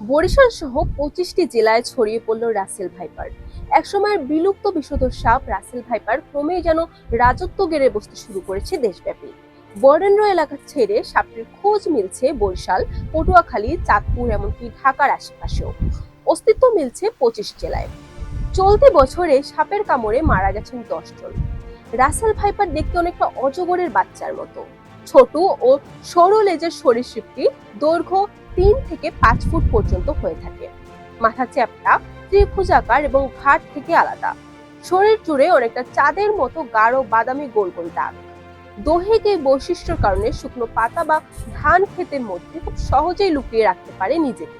বরিশাল সহ পঁচিশটি জেলায় ছড়িয়ে পড়ল রাসেল ভাইপার। একসময়ের বিলুপ্ত বিষধর সাপ রাসেল ভাইপার ক্রমেই যেন রাজত্ব গেড়ে বসতে শুরু করেছে দেশব্যাপী। বরেন্দ্র এলাকা ছেড়ে সাপটির খোঁজ মিলছে বরিশাল, পটুয়াখালী, চাঁদপুর এমনকি ঢাকার আশেপাশেও। অস্তিত্ব মিলছে পঁচিশ জেলায়। চলতি বছরে সাপের কামড়ে মারা গেছেন দশজন রাসেল ভাইপার দেখতে অনেকটা অজগরের বাচ্চার মতো। ছোট ও সরু লেজের সরীসৃপটি দৈর্ঘ্য তিন থেকে পাঁচ ফুট পর্যন্ত হয়ে থাকে। মাথা চ্যাপটা ত্রিভুজাকার এবং ঘাট থেকে আলাদা। শরীর জুড়ে অনেকটা চাঁদের মতো গাঢ় বাদামি গোল গোল দাগ। দৈহিক এই বৈশিষ্ট্যের কারণে শুকনো পাতা বা ধান ক্ষেতের মধ্যে খুব সহজেই লুকিয়ে রাখতে পারে নিজেকে।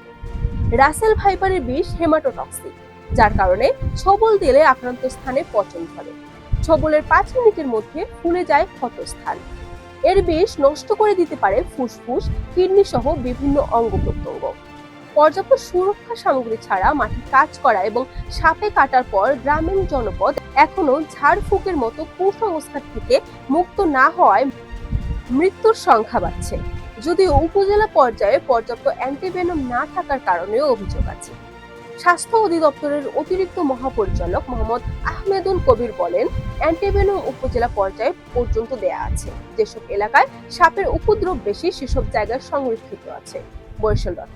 রাসেল ভাইপারের বিষ হেমাটোটক্সিক, যার কারণে ছবল দিলে আক্রান্ত স্থানে পচন ধরে। ছবলের পাঁচ মিনিটের মধ্যে ফুলে যায় ক্ষতস্থান। এর বিষ নষ্ট করে দিতে পারে ফুসফুস কিডনি সহ বিভিন্ন অঙ্গ প্রত্যঙ্গ। পর্যাপ্ত সুরক্ষা সামগ্রী ছাড়া মাটি কাজ করা এবং সাপে কাটার পর গ্রামীণ জনপদ এখনও ঝাড়ফুঁকের মতো কুসংস্কার থেকে মুক্ত না হওয়ায় মৃত্যুর সংখ্যা বাড়ছে। যদিও উপজেলা পর্যায়ে পর্যাপ্ত অ্যান্টিভেনম না থাকার কারণেও অভিযোগ আছে। স্বাস্থ্য অধিদপ্তরের অতিরিক্ত মহাপরিচালক মোহাম্মদ আহমেদুল কবির বলেন অ্যান্টিভেনম উপজেলা পর্যায়ে পর্যন্ত দেয়া আছে। যেসব এলাকায় সাপের উপদ্রব বেশি, সেসব জায়গায় সংরক্ষিত আছে। বরিশাল ডট